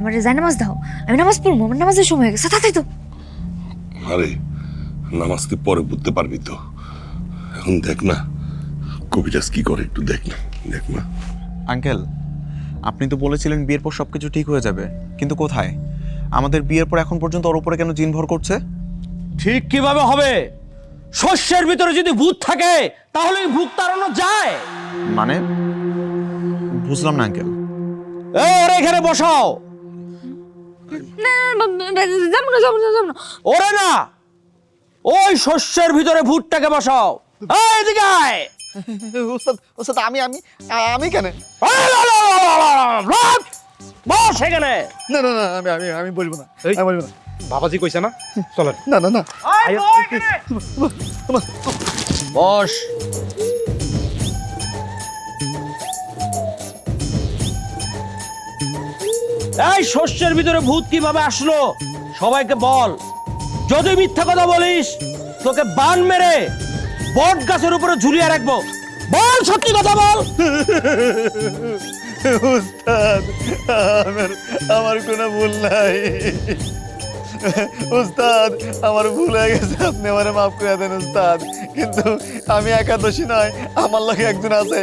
আমার জায় নামাজ দাও। আমি নামাজ পড়ব আমার নামাজের সময় হয়ে গেছে। তাড়াতাড়ি তো আরে নামাজ তুই পরে বুঝতে পারবি তো। এখন দেখ না কবিরাজ কি করে একটু দেখ না দেখ না। আঙ্কেল আপনি তো বলেছিলেন বিয়ের পর সব কিছু ঠিক হয়ে যাবে কিন্তু কোথায়? আমাদের বিয়ের পর এখন পর্যন্ত ওর উপরে কেন জিন ভর করছে? ঠিক কীভাবে হবে? শস্যের ভিতরে যদি ভূত থাকে তাহলে ভূত তাড়ানো যায়। মানে? বুঝলাম না আঙ্কেল। এ ওরে এখানে বসাও। যাব না যাব না যাব না ওরে না ওই শস্যের ভিতরে ভূতটাকে বসাও এই এদিকে আয় ওস্তাদ ওস্তাদ আমি আমি আমি কেন। বস এখানে না না না আমি আমি আমি বলব না আমি বলব না বাবাজি কইছে না চলেন না না না বস এই শস্যের ভিতরে ভূত কীভাবে আসলো? সবাইকে বল। যদি মিথ্যা কথা বলিস, তোকে বান মেরে বট গাছের উপরে ঝুলিয়ে রাখব। বল সত্যি কথা বল। উস্তাদ, আমার আমার কোনো ভুল নাই। উস্তাদ, আমার ভুল হয়ে গেছে, আপনি আমারে মাফ করে দেন, উস্তাদ। কিন্তু আমি একাদশী নয়, আমার লগে একজন আছে।